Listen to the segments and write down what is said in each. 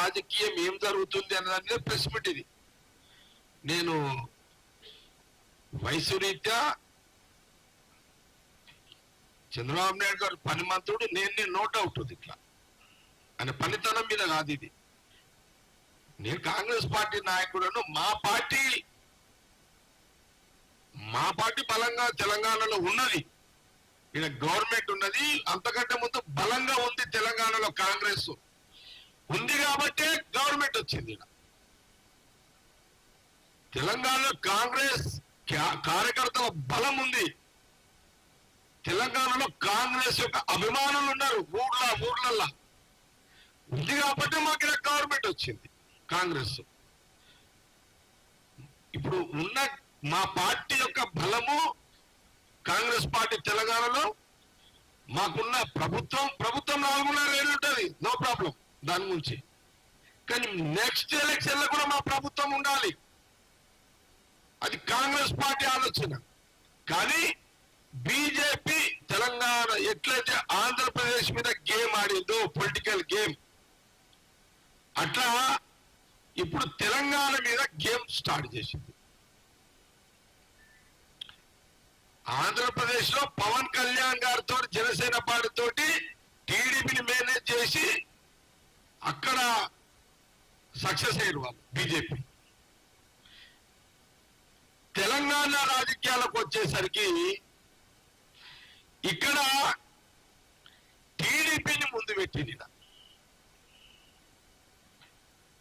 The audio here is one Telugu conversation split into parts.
రాజకీయం ఏం జరుగుతుంది అన్నది ప్రెస్ మీట్ ఇది. నేను వయసు రీత్యా చంద్రబాబు నాయుడు గారు పని మంత్రుడు నేను నోట్ అవుట్ ఉంది ఇట్లా. అనే పనితనం మీద కాదు ఇది. నేను కాంగ్రెస్ పార్టీ నాయకుడను మా పార్టీ మా పార్టీ బలంగా తెలంగాణలో ఉన్నది. ఇక్కడ గవర్నమెంట్ ఉన్నది అంతకంటే ముందు బలంగా ఉంది తెలంగాణలో కాంగ్రెస్. ఉంది కాబట్టే గవర్నమెంట్ వచ్చింది తెలంగాణలో కాంగ్రెస్ క్యా- కార్యకర్తల బలం ఉంది. తెలంగాణలో కాంగ్రెస్ యొక్క అభిమానులు ఉన్నారు ఊర్ల ఊర్లల్లా. ఉంది కాబట్టి మాకు ఇక్కడ గవర్నమెంట్ వచ్చింది కాంగ్రెస్. ఇప్పుడు ఉన్న మా పార్టీ యొక్క బలము కాంగ్రెస్ పార్టీ తెలంగాణలో మాకున్న ప్రభుత్వం ప్రభుత్వం నాలుగున్నర ఏళ్ళు ఉంటుంది నో ప్రాబ్లం. దాని గురించి. కానీ నెక్స్ట్ ఎలక్షన్లో కూడా మా ప్రభుత్వం ఉండాలి. అది కాంగ్రెస్ పార్టీ ఆలోచన. కానీ బీజేపీ తెలంగాణ ఎట్లయితే ఆంధ్రప్రదేశ్ మీద గేమ్ ఆడిందో పొలిటికల్ గేమ్ అట్లా ఇప్పుడు తెలంగాణ మీద గేమ్ స్టార్ట్ చేసింది. ఆంధ్రప్రదేశ్లో పవన్ కళ్యాణ్ గారితో జనసేన పార్టీతోటి టీడీపీని మేనేజ్ చేసి అక్కడ సక్సెస్ అయ్యారు వాళ్ళు బీజేపీ. తెలంగాణ రాజకీయాలకు వచ్చేసరికి ఇక్కడ టీడీపీని ముందు పెట్టింది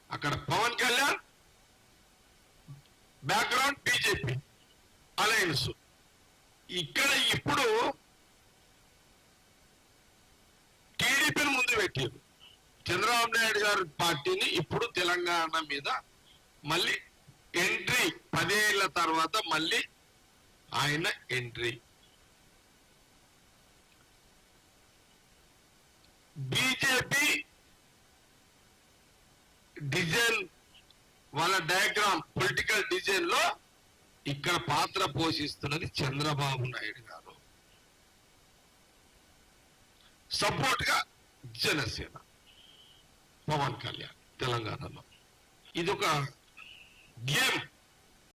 అక్కడ Pawan Kalyan background BJP alliance. ఇక్కడ ఇప్పుడు టీడీపీని ముందు పెట్టారు చంద్రబాబు నాయుడు గారి పార్టీని ఇప్పుడు తెలంగాణ మీద మళ్ళీ ఎంట్రీ పదేళ్ళ తర్వాత మళ్ళీ ఆయన ఎంట్రీ. బీజేపీ డిజైన్ వాళ్ళ డయాగ్రామ్ పొలిటికల్ డిజైన్లో ఇక్కడ పాత్ర పోషిస్తున్నది చంద్రబాబు నాయుడు గారు. సపోర్ట్గా జనసేన. పవన్ కళ్యాణ్ తెలంగాణలో. ఇది ఒక గేమ్.